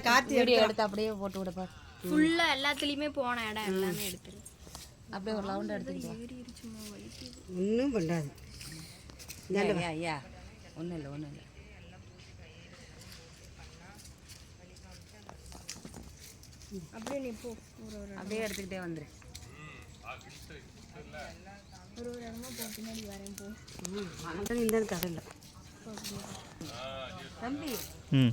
Karthi video எடுத்து? அப்படியே போட்டு விடப்பா ஃபுல்லா எல்லாத்துலயுமே போன இடம் எல்லாமே எடுத்துரு. அப்படியே ஒரு ரவுண்ட் எடுத்துக்கிட்டு ஒன்றும் பண்ணாது. வா. ஐயா ஐயா. ஒன்றும் இல்லை ஒன்றும் இல்லை. அப்படியே நீ போ. ஒரு ஒரு அப்படியே எடுத்துக்கிட்டே வந்துரு. ஒரு ஒரு இடமா போ. பின்னாடி வரேன் போ. இந்த கதை இல்லை தம்பி. ம்.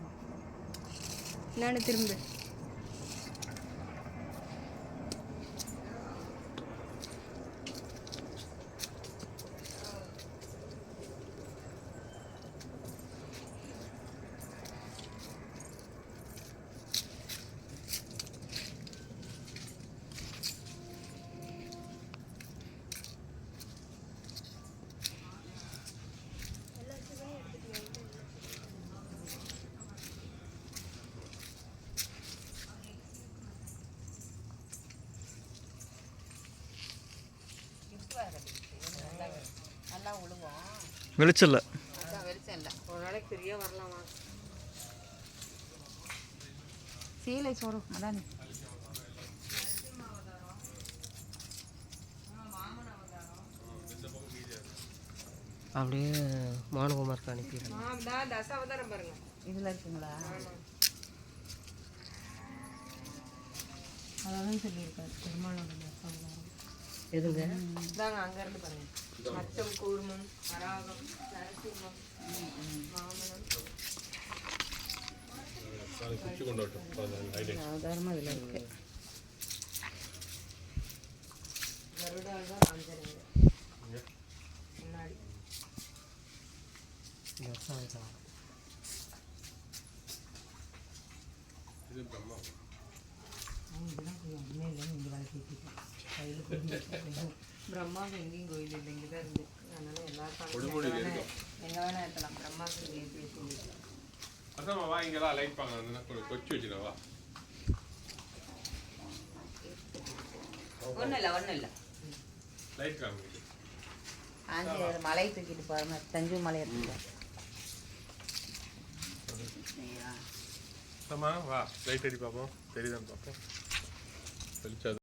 நான் திரும்ப. வெளிச்சம் இல்லை. அதான் வெளிச்சம் இல்லை ஒரு நாளைக்கு ஃப்ரீயாக வரலாமா சீலை சோறு அதானே அப்படியே மானுகுமாருக்கு அனுப்பிடுறேன். தசாவதாரம் இதில் இருக்குங்களா அதான் சொல்லியிருக்காரு பெருமாள் எதுங்க இதாங்க அங்கேருந்து பாருங்க மச்சம் கூர்மம் வராகம் நரசிம்மம் வாமனம் அவதாரமாக இதில் இருக்கு கருடால் தான் காமிச்சிருங்க முன்னாடி தசாவதாரம் பிரம்மாவுக்கு எங்கேயும் கோயில் இல்லை இங்கே தான் இருந்து அதனால எல்லா சாமியும் எங்கே வேணா ஏற்றலாம் பிரம்மாவுக்கு இங்கே பேசி அதான் வா இங்கெல்லாம் லைட் பார்க்கலாம் கொச்சு வச்சுக்கவா ஒன்றும் இல்லை ஒன்றும் இல்லை லைட் காமிக்கு ஆஞ்சநேயர் மலை தூக்கிட்டு பாருங்க தஞ்சு மலை வா லைட் அடி பார்ப்போம். தெரியுதான்னு பார்ப்போம். வெளிச்சம்